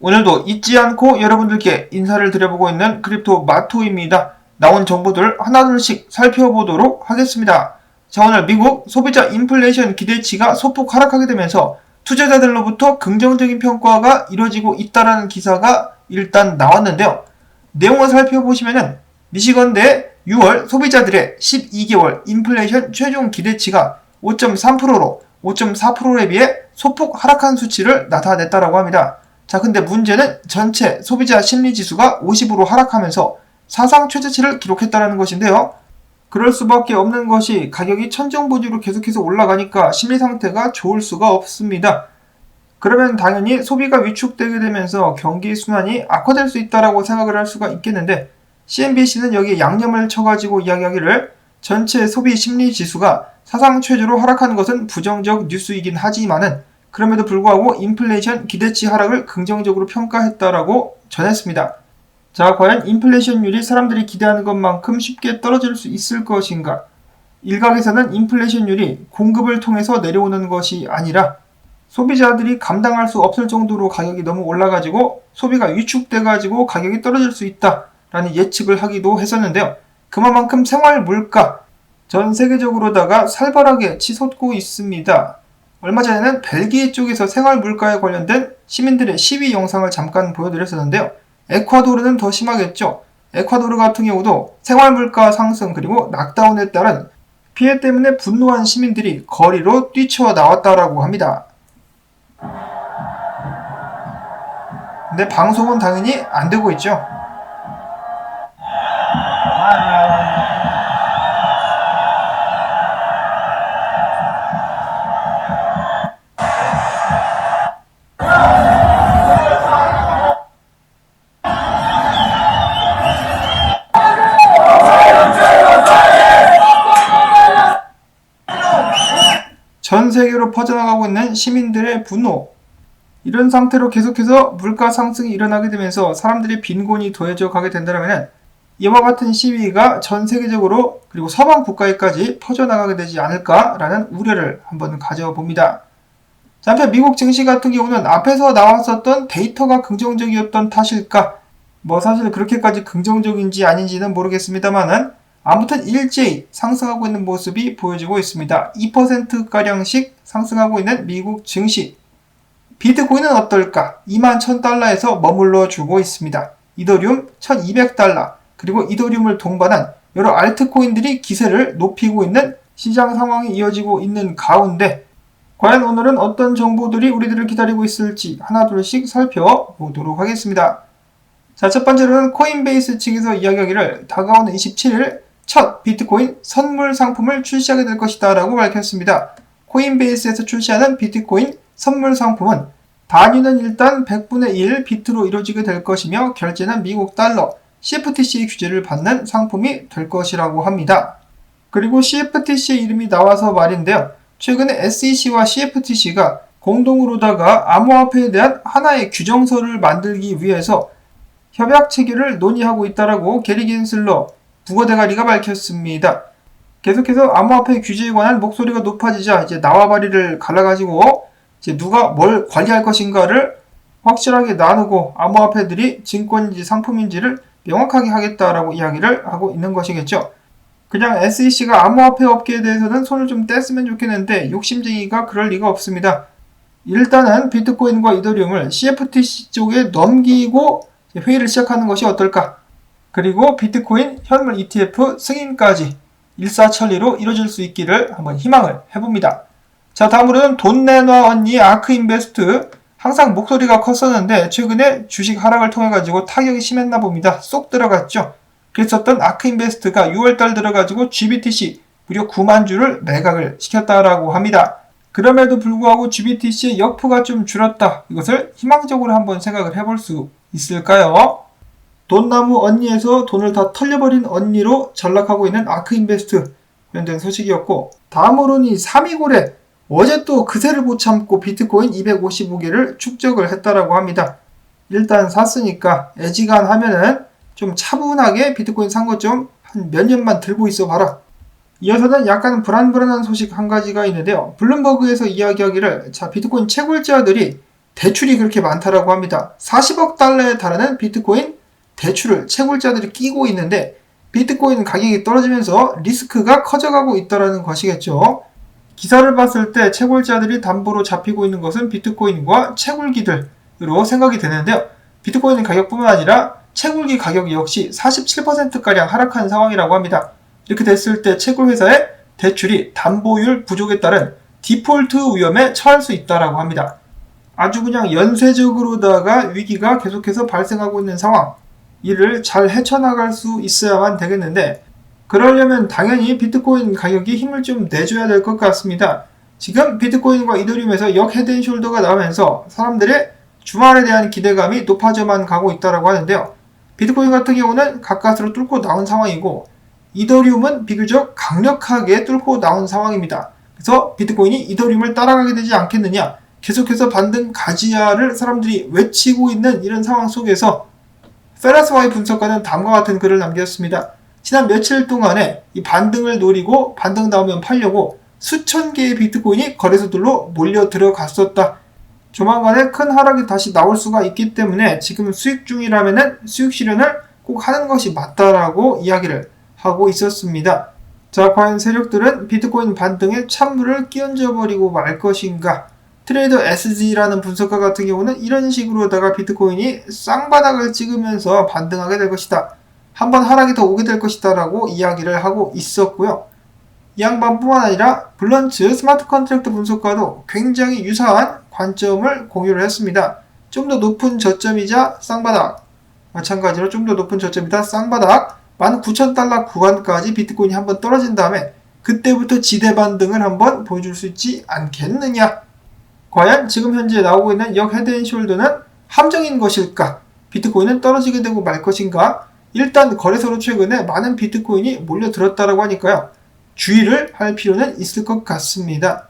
오늘도 잊지 않고 여러분들께 인사를 드려보고 있는 크립토 마토입니다. 나온 정보들 하나둘씩 살펴보도록 하겠습니다. 자, 오늘 미국 소비자 인플레이션 기대치가 소폭 하락하게 되면서 투자자들로부터 긍정적인 평가가 이뤄지고 있다라는 기사가 일단 나왔는데요. 내용을 살펴보시면은 미시건대 6월 소비자들의 12개월 인플레이션 최종 기대치가 5.3%로 5.4%에 비해 소폭 하락한 수치를 나타냈다라고 합니다. 자, 근데 문제는 전체 소비자 심리 지수가 50으로 하락하면서 사상 최저치를 기록했다는 것인데요. 그럴 수밖에 없는 것이 가격이 천정부지로 계속해서 올라가니까 심리 상태가 좋을 수가 없습니다. 그러면 당연히 소비가 위축되게 되면서 경기 순환이 악화될 수 있다라고 생각을 할 수가 있겠는데 CNBC는 여기에 양념을 쳐가지고 이야기하기를 전체 소비 심리 지수가 사상 최저로 하락하는 것은 부정적 뉴스이긴 하지만은 그럼에도 불구하고 인플레이션 기대치 하락을 긍정적으로 평가했다라고 전했습니다. 자, 과연 인플레이션율이 사람들이 기대하는 것만큼 쉽게 떨어질 수 있을 것인가? 일각에서는 인플레이션율이 공급을 통해서 내려오는 것이 아니라 소비자들이 감당할 수 없을 정도로 가격이 너무 올라가지고 소비가 위축돼가지고 가격이 떨어질 수 있다라는 예측을 하기도 했었는데요. 그만큼 생활 물가 전 세계적으로다가 살벌하게 치솟고 있습니다. 얼마 전에는 벨기에 쪽에서 생활 물가에 관련된 시민들의 시위 영상을 잠깐 보여드렸었는데요. 에콰도르는 더 심하겠죠. 에콰도르 같은 경우도 생활 물가 상승 그리고 락다운에 따른 피해 때문에 분노한 시민들이 거리로 뛰쳐 나왔다라고 합니다. 근데 방송은 당연히 안 되고 있죠. 전 세계로 퍼져나가고 있는 시민들의 분노. 이런 상태로 계속해서 물가 상승이 일어나게 되면서 사람들의 빈곤이 더해져 가게 된다면 이와 같은 시위가 전 세계적으로 그리고 서방 국가에까지 퍼져나가게 되지 않을까라는 우려를 한번 가져봅니다. 자, 한편 미국 증시 같은 경우는 앞에서 나왔었던 데이터가 긍정적이었던 탓일까? 뭐 사실 그렇게까지 긍정적인지 아닌지는 모르겠습니다만은 아무튼 일제히 상승하고 있는 모습이 보여지고 있습니다. 2%가량씩 상승하고 있는 미국 증시. 비트코인은 어떨까? 2만 1000달러에서 머물러 주고 있습니다. 이더리움 1200달러, 그리고 이더리움을 동반한 여러 알트코인들이 기세를 높이고 있는 시장 상황이 이어지고 있는 가운데 과연 오늘은 어떤 정보들이 우리들을 기다리고 있을지 하나둘씩 살펴보도록 하겠습니다. 자, 첫 번째로는 코인베이스 측에서 이야기하기를 다가오는 27일 첫 비트코인 선물 상품을 출시하게 될 것이다 라고 밝혔습니다. 코인베이스에서 출시하는 비트코인 선물 상품은 단위는 일단 100분의 1 비트로 이루어지게 될 것이며 결제는 미국 달러 CFTC 규제를 받는 상품이 될 것이라고 합니다. 그리고 CFTC 이름이 나와서 말인데요. 최근에 SEC와 CFTC가 공동으로다가 암호화폐에 대한 하나의 규정서를 만들기 위해서 협약 체결을 논의하고 있다라고 게리 긴슬러 부거대가리가 밝혔습니다. 계속해서 암호화폐 규제에 관한 목소리가 높아지자 이제 나와 바리를 갈라가지고 이제 누가 뭘 관리할 것인가를 확실하게 나누고 암호화폐들이 증권인지 상품인지를 명확하게 하겠다라고 이야기를 하고 있는 것이겠죠. 그냥 SEC가 암호화폐 업계에 대해서는 손을 좀 뗐으면 좋겠는데 욕심쟁이가 그럴 리가 없습니다. 일단은 비트코인과 이더리움을 CFTC 쪽에 넘기고 회의를 시작하는 것이 어떨까? 그리고 비트코인 현물 ETF 승인까지 일사천리로 이루어질 수 있기를 한번 희망을 해봅니다. 자, 다음으로는 돈 내놔 언니 아크 인베스트. 항상 목소리가 컸었는데 최근에 주식 하락을 통해 가지고 타격이 심했나 봅니다. 쏙 들어갔죠. 그랬었던 아크 인베스트가 6월달 들어가지고 GBTC 무려 9만 주를 매각을 시켰다라고 합니다. 그럼에도 불구하고 GBTC의 역포가 좀 줄었다. 이것을 희망적으로 한번 생각을 해볼 수 있을까요? 돈나무 언니에서 돈을 다 털려버린 언니로 전락하고 있는 아크인베스트 관련된 소식이었고 다음으로는 이 3위고래 어제 또 그새를 못 참고 비트코인 255개를 축적을 했다라고 합니다. 일단 샀으니까 애지간 하면은 좀 차분하게 비트코인 산 것 좀 한 몇 년만 들고 있어 봐라. 이어서는 약간 불안불안한 소식 한 가지가 있는데요. 블룸버그에서 이야기하기를 자 비트코인 채굴자들이 대출이 그렇게 많다라고 합니다. 40억 달러에 달하는 비트코인 대출을 채굴자들이 끼고 있는데 비트코인 가격이 떨어지면서 리스크가 커져가고 있다는 것이겠죠. 기사를 봤을 때 채굴자들이 담보로 잡히고 있는 것은 비트코인과 채굴기들으로 생각이 되는데요. 비트코인 가격뿐만 아니라 채굴기 가격 역시 47%가량 하락한 상황이라고 합니다. 이렇게 됐을 때 채굴회사의 대출이 담보율 부족에 따른 디폴트 위험에 처할 수 있다라고 합니다. 아주 그냥 연쇄적으로다가 위기가 계속해서 발생하고 있는 상황. 이를 잘 헤쳐나갈 수 있어야만 되겠는데 그러려면 당연히 비트코인 가격이 힘을 좀 내줘야 될 것 같습니다. 지금 비트코인과 이더리움에서 역 헤드앤숄더가 나오면서 사람들의 주말에 대한 기대감이 높아져만 가고 있다고 하는데요. 비트코인 같은 경우는 가까스로 뚫고 나온 상황이고 이더리움은 비교적 강력하게 뚫고 나온 상황입니다. 그래서 비트코인이 이더리움을 따라가게 되지 않겠느냐 계속해서 반등 가지야를 사람들이 외치고 있는 이런 상황 속에서 페라스와의 분석가는 다음과 같은 글을 남겼습니다. 지난 며칠 동안에 이 반등을 노리고 반등 나오면 팔려고 수천 개의 비트코인이 거래소들로 몰려 들어갔었다. 조만간에 큰 하락이 다시 나올 수가 있기 때문에 지금 수익 중이라면 수익 실현을 꼭 하는 것이 맞다라고 이야기를 하고 있었습니다. 자, 과연 세력들은 비트코인 반등에 찬물을 끼얹어 버리고 말 것인가? 트레이더 SG라는 분석가 같은 경우는 이런 식으로다가 비트코인이 쌍바닥을 찍으면서 반등하게 될 것이다. 한번 하락이 더 오게 될 것이다 라고 이야기를 하고 있었고요. 이 양반뿐만 아니라 블런츠 스마트 컨트랙트 분석가도 굉장히 유사한 관점을 공유를 했습니다. 좀 더 높은 저점이자 쌍바닥 마찬가지로 좀 더 높은 저점이다 쌍바닥 19,000달러 구간까지 비트코인이 한번 떨어진 다음에 그때부터 지대 반등을 한번 보여줄 수 있지 않겠느냐 과연 지금 현재 나오고 있는 역 헤드앤숄더는 함정인 것일까? 비트코인은 떨어지게 되고 말 것인가? 일단 거래소로 최근에 많은 비트코인이 몰려들었다고 하니까요. 주의를 할 필요는 있을 것 같습니다.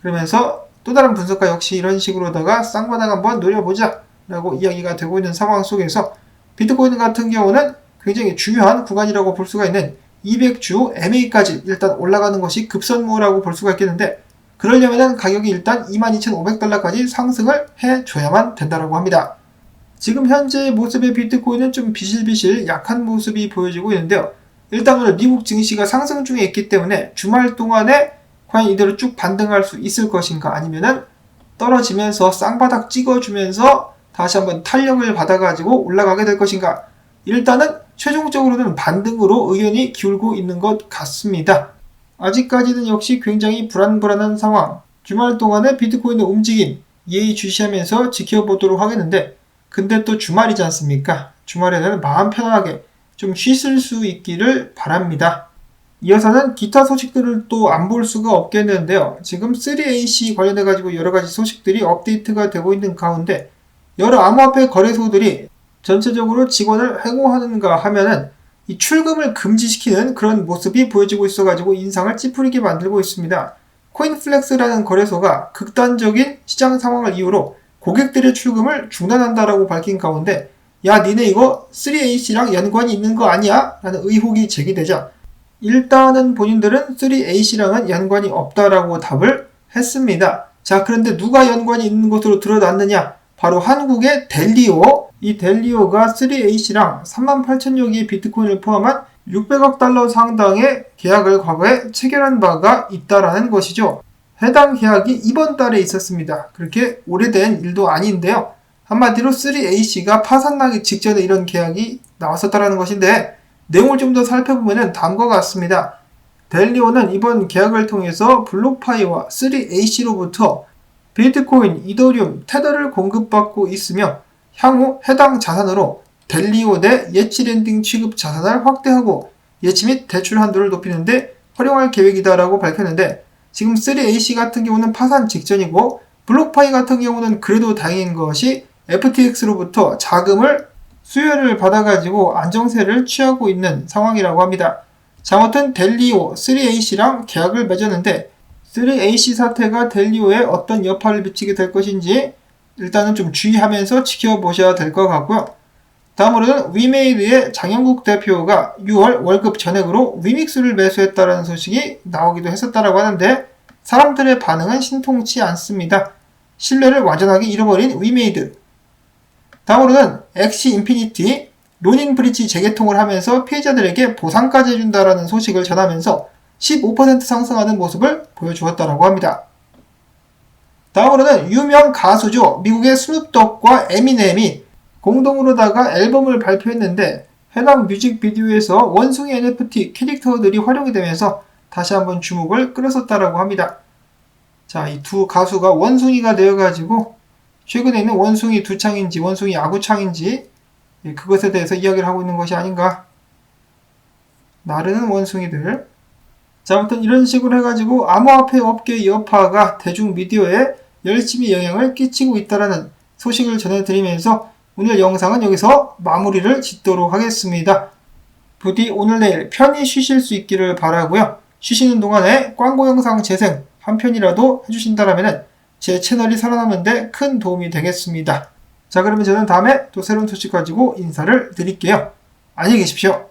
그러면서 또 다른 분석가 역시 이런 식으로다가 쌍바닥 한번 노려보자 라고 이야기가 되고 있는 상황 속에서 비트코인 같은 경우는 굉장히 중요한 구간이라고 볼 수가 있는 200주 MA까지 일단 올라가는 것이 급선무라고 볼 수가 있겠는데 그러려면 가격이 일단 22,500달러까지 상승을 해줘야만 된다고 합니다. 지금 현재 모습의 비트코인은 좀 비실비실 약한 모습이 보여지고 있는데요. 일단 오늘 미국 증시가 상승 중에 있기 때문에 주말 동안에 과연 이대로 쭉 반등할 수 있을 것인가 아니면은 떨어지면서 쌍바닥 찍어주면서 다시 한번 탄력을 받아가지고 올라가게 될 것인가 일단은 최종적으로는 반등으로 의견이 기울고 있는 것 같습니다. 아직까지는 역시 굉장히 불안불안한 상황. 주말 동안에 비트코인의 움직임 예의주시하면서 지켜보도록 하겠는데 근데 또 주말이지 않습니까? 주말에는 마음 편안하게 좀 쉬실 수 있기를 바랍니다. 이어서는 기타 소식들을 또 안 볼 수가 없겠는데요. 지금 3AC 관련해 가지고 여러 가지 소식들이 업데이트가 되고 있는 가운데 여러 암호화폐 거래소들이 전체적으로 직원을 해고하는가 하면은 이 출금을 금지시키는 그런 모습이 보여지고 있어가지고 인상을 찌푸리게 만들고 있습니다. 코인플렉스라는 거래소가 극단적인 시장 상황을 이유로 고객들의 출금을 중단한다라고 밝힌 가운데 야 니네 이거 3H랑 연관이 있는 거 아니야? 라는 의혹이 제기되자 일단은 본인들은 3H랑은 연관이 없다라고 답을 했습니다. 자 그런데 누가 연관이 있는 것으로 드러났느냐? 바로 한국의 델리오 이 델리오가 3H랑 38,000여 개의 비트코인을 포함한 600억 달러 상당의 계약을 과거에 체결한 바가 있다라는 것이죠. 해당 계약이 이번 달에 있었습니다. 그렇게 오래된 일도 아닌데요. 한마디로 3H가 파산나기 직전에 이런 계약이 나왔었다라는 것인데 내용을 좀 더 살펴보면 다음과 같습니다. 델리오는 이번 계약을 통해서 블록파이와 3H로부터 비트코인, 이더리움, 테더를 공급받고 있으며 향후 해당 자산으로 델리오 내 예치 랜딩 취급 자산을 확대하고 예치 및 대출 한도를 높이는 데 활용할 계획이다라고 밝혔는데 지금 3AC 같은 경우는 파산 직전이고 블록파이 같은 경우는 그래도 다행인 것이 FTX로부터 자금을 수요를 받아가지고 안정세를 취하고 있는 상황이라고 합니다. 자, 아무튼 델리오 3AC랑 계약을 맺었는데 3AC 사태가 델리오에 어떤 여파를 미치게 될 것인지 일단은 좀 주의하면서 지켜보셔야 될 것 같고요. 다음으로는 위메이드의 장영국 대표가 6월 월급 전액으로 위믹스를 매수했다는 소식이 나오기도 했었다라고 하는데 사람들의 반응은 신통치 않습니다. 신뢰를 완전하게 잃어버린 위메이드. 다음으로는 엑시 인피니티 로닌 브릿지 재개통을 하면서 피해자들에게 보상까지 해준다라는 소식을 전하면서 15% 상승하는 모습을 보여주었다고 합니다. 다음으로는 유명 가수죠. 미국의 스눕독과 에미넴이 공동으로다가 앨범을 발표했는데 해당 뮤직비디오에서 원숭이 NFT 캐릭터들이 활용이 되면서 다시 한번 주목을 끌었었다라고 합니다. 자, 이 두 가수가 원숭이가 되어가지고 최근에 있는 원숭이 두창인지 원숭이 아구창인지 예, 그것에 대해서 이야기를 하고 있는 것이 아닌가. 나르는 원숭이들. 자, 아무튼 이런 식으로 해가지고 암호화폐 업계 여파가 대중 미디어에 열심히 영향을 끼치고 있다라는 소식을 전해드리면서 오늘 영상은 여기서 마무리를 짓도록 하겠습니다. 부디 오늘 내일 편히 쉬실 수 있기를 바라고요. 쉬시는 동안에 광고 영상 재생 한 편이라도 해주신다면 제 채널이 살아남는데 큰 도움이 되겠습니다. 자 그러면 저는 다음에 또 새로운 소식 가지고 인사를 드릴게요. 안녕히 계십시오.